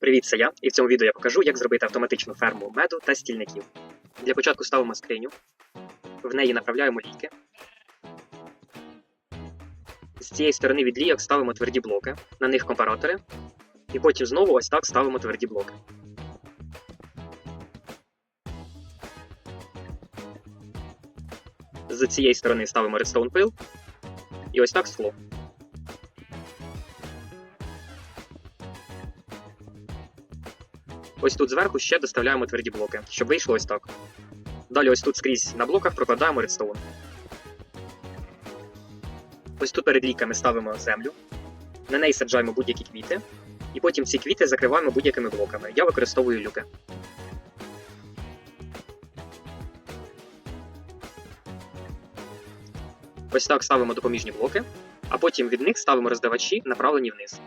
Привіт, це я, і в цьому відео я покажу, як зробити автоматичну ферму меду та стільників. Для початку ставимо скриню, в неї направляємо ліки. З цієї сторони від лійок ставимо тверді блоки, на них компаратори, і потім знову ось так ставимо тверді блоки. З цієї сторони ставимо редстоун пил, і ось так скло. Ось тут зверху ще доставляємо тверді блоки, щоб вийшло ось так. Далі ось тут скрізь на блоках прокладаємо редстоун. Ось тут перед ліками ставимо землю, на неї саджаємо будь-які квіти, і потім ці квіти закриваємо будь-якими блоками. Я використовую люки. Ось так ставимо допоміжні блоки, а потім від них ставимо роздавачі, направлені вниз.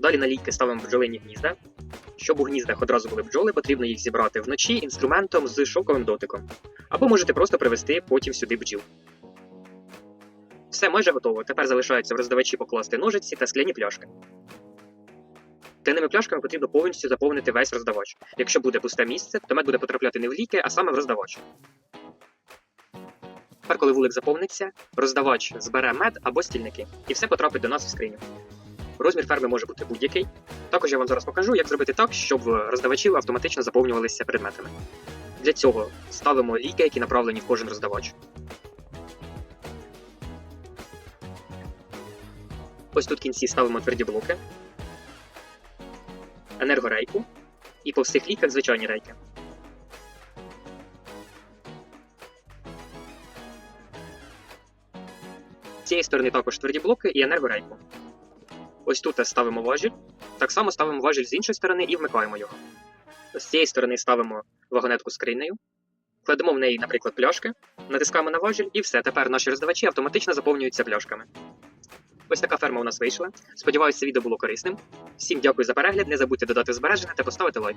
Далі на лійки ставимо бджолині гнізда. Щоб у гніздах одразу були бджоли, потрібно їх зібрати вночі інструментом з шоковим дотиком. Або можете просто привезти потім сюди бджіл. Все майже готово. Тепер залишається в роздавачі покласти ножиці та скляні пляшки. Тиними пляшками потрібно повністю заповнити весь роздавач. Якщо буде пусте місце, то мед буде потрапляти не в ліки, а саме в роздавач. Тепер, коли вулик заповниться, роздавач збере мед або стільники, і все потрапить до нас в скриню. Розмір ферми може бути будь-який. Також я вам зараз покажу, як зробити так, щоб роздавачі автоматично заповнювалися предметами. Для цього ставимо ліки, які направлені в кожен роздавач. Ось тут в кінці ставимо тверді блоки, енергорейку і по всіх ліках звичайні рейки. З цієї сторони також тверді блоки і енергорейку. Ось тут ставимо важіль. Так само ставимо важіль з іншої сторони і вмикаємо його. З цієї сторони ставимо вагонетку з кринею, кладемо в неї, наприклад, пляшки, натискаємо на важіль і все. Тепер наші роздавачі автоматично заповнюються пляшками. Ось така ферма у нас вийшла. Сподіваюся, відео було корисним. Всім дякую за перегляд. Не забудьте додати збереження та поставити лайк.